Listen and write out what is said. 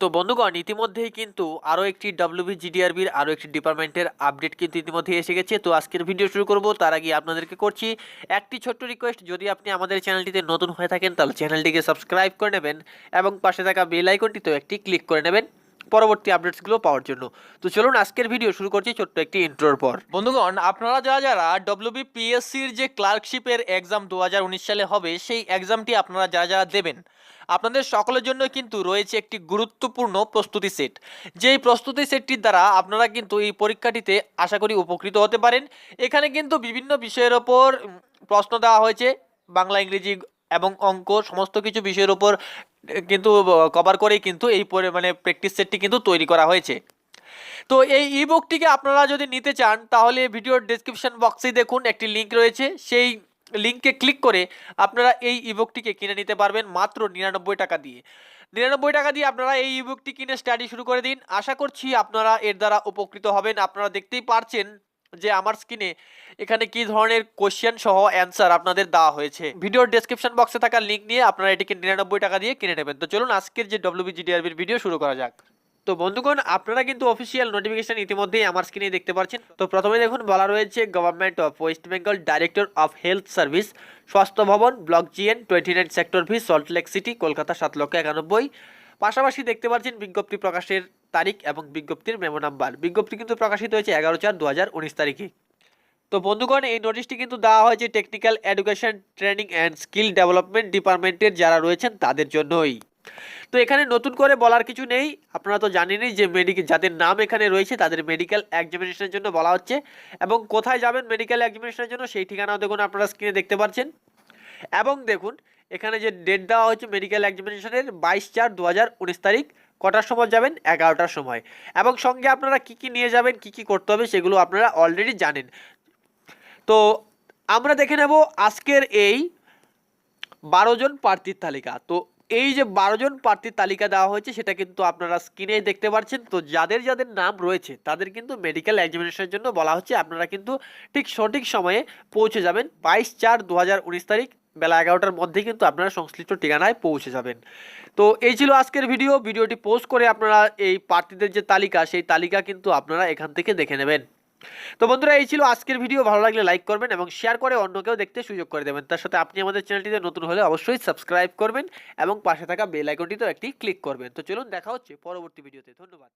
তো বন্ধুগণ, ইতিমধ্যেই কিন্তু আরও একটি ডাব্লিউবি জিডিআরবির আরও একটি ডিপার্টমেন্টের আপডেট কিন্তু ইতিমধ্যে এসে গেছে। তো আজকের ভিডিও শুরু করব, তার আগে আপনাদেরকে করছি একটি ছোট্ট রিকোয়েস্ট যদি আপনি আমাদের চ্যানেলটিতে নতুন হয়ে থাকেন, তাহলে চ্যানেলটিকে সাবস্ক্রাইব করে নেবেন এবং পাশে থাকা বেল আইকনটিতেও একটি ক্লিক করে নেবেন। পরবর্তী আপডেটসগুলো পাওয়ার জন্য। তো চলুন আজকের ভিডিও শুরু করছি ছোট্ট একটি ইন্ট্রোর পর। বন্ধুগণ, আপনারা যারা যারা ডব্লিউবি পিএসসির যে ক্লার্কশিপের এক্সাম দু হাজার উনিশ সালে হবে, সেই এক্সামটি আপনারা যারা যারা দেবেন, আপনাদের সকলের জন্য কিন্তু রয়েছে একটি গুরুত্বপূর্ণ প্রস্তুতি সেট যেই প্রস্তুতি সেটটির দ্বারা আপনারা কিন্তু এই পরীক্ষাটিতে আশা করি উপকৃত হতে পারেন। এখানে কিন্তু বিভিন্ন বিষয়ের ওপর প্রশ্ন দেওয়া হয়েছে, বাংলা, ইংরেজি এবং অঙ্ক, সমস্ত কিছু বিষয়ের ওপর কিন্তু কভার করেই কিন্তু এই মানে প্র্যাকটিস সেটটি কিন্তু তৈরি করা হয়েছে। তো এই ইবুকটিকে আপনারা যদি নিতে চান, তাহলে ভিডিওর ডেসক্রিপশন বক্সেই দেখুন, একটি লিঙ্ক রয়েছে। সেই লিংকে ক্লিক করে আপনারা এই ইবুকটিকে কিনে নিতে পারবেন মাত্র নিরানব্বই টাকা দিয়ে। নিরানব্বই টাকা দিয়ে আপনারা এই ইবুকটি কিনে স্টাডি শুরু করে দিন। আশা করছি আপনারা এর দ্বারা উপকৃত হবেন। আপনারা দেখতেই পারছেন যে আমার স্ক্রিনে এখানে কি ধরনের কোশ্চেন সহ অ্যান্সার আপনাদের দেওয়া হয়েছে। ভিডিওর ডেসক্রিপশন বক্সে থাকা লিঙ্ক নিয়ে আপনারা এটিকে নিরানব্বই টাকা দিয়ে কিনে নেবেন। তো চলুন আজকের যে ডব্লিউবিজিডিআরবির ভিডিও শুরু করা যাক। তো বন্ধুগণ, আপনারা কিন্তু অফিসিয়াল নোটিফিকেশন ইতিমধ্যেই আমার স্ক্রিনে দেখতে পাচ্ছেন। তো প্রথমে দেখুন, বলা রয়েছে government of West Bengal director of health service স্বাস্থ্য ভবন block G N twenty nine sector V Salt Lake city Kolkata, সাত লক্ষ একানব্বই। পাশাপাশি দেখতে পাচ্ছেন বিজ্ঞপ্তি প্রকাশের তারিখ এবং বিজ্ঞপ্তির মেমো নাম্বার বিজ্ঞপ্তি কিন্তু প্রকাশিত হয়েছে এগারো চার দু তারিখে। তো বন্ধুগণ, এই নোটিশটি কিন্তু দেওয়া হয়েছে technical education training and skill development ডিপার্টমেন্টের যারা রয়েছেন তাদের জন্যই। তো এখানে নতুন করে বলার কিছু নেই। আপনারা তো জানেনই যে মেডিকেল যাদের নাম এখানে রয়েছে, তাদের মেডিকেল এক্সামিনেশনের জন্য বলা হচ্ছে। এবং কোথায় যাবেন মেডিকেল এক্সামিনেশনের জন্য, সেই ঠিকানাও দেখুন আপনারা স্ক্রিনে দেখতে পাচ্ছেন। এবং দেখুন, এখানে যে ডেট দেওয়া হয়েছে মেডিকেল এক্সামিনেশনের বাইশ চার দু তারিখ। কটার সময় যাবেন? এগারোটার সময়। এবং সঙ্গে আপনারা কি কি নিয়ে যাবেন, কি কি করতে হবে সেগুলো আপনারা অলরেডি জানেন। তো আমরা দেখে নেব আজকের এই বারো জন প্রার্থীর তালিকা। তো এই যে বারো জন প্রার্থীর তালিকা দেওয়া হয়েছে, সেটা কিন্তু আপনারা স্ক্রিনে দেখতে পাচ্ছেন। তো যাদের যাদের নাম রয়েছে, তাদের কিন্তু মেডিকেল এক্সামিনেশনের জন্য বলা হচ্ছে, আপনারা কিন্তু ঠিক সঠিক সময়ে পৌঁছে যাবেন। বাইশ চার দু তারিখ বেলা এগারোটার মধ্যে কিন্তু আপনারা সংশ্লিষ্ট ঠিকানায় পৌঁছে যাবেন। তো এই ছিল আজকের ভিডিও। ভিডিওটি পোস্ট করে আপনারা এই প্রার্থীদের যে তালিকা, সেই তালিকা কিন্তু আপনারা এখান থেকে দেখে নেবেন। তো বন্ধুরা, এই ছিল আজকের ভিডিও। ভালো লাগলে লাইক করবেন এবং শেয়ার করে অন্যকেও দেখতে সুযোগ করে দেবেন। তার সাথে আপনি আমাদের চ্যানেলটিতে নতুন হলে অবশ্যই সাবস্ক্রাইব করবেন এবং পাশে থাকা বেল আইকনটিতেও একটি ক্লিক করবেন। তো চলুন, দেখা হচ্ছে পরবর্তী ভিডিওতে। ধন্যবাদ।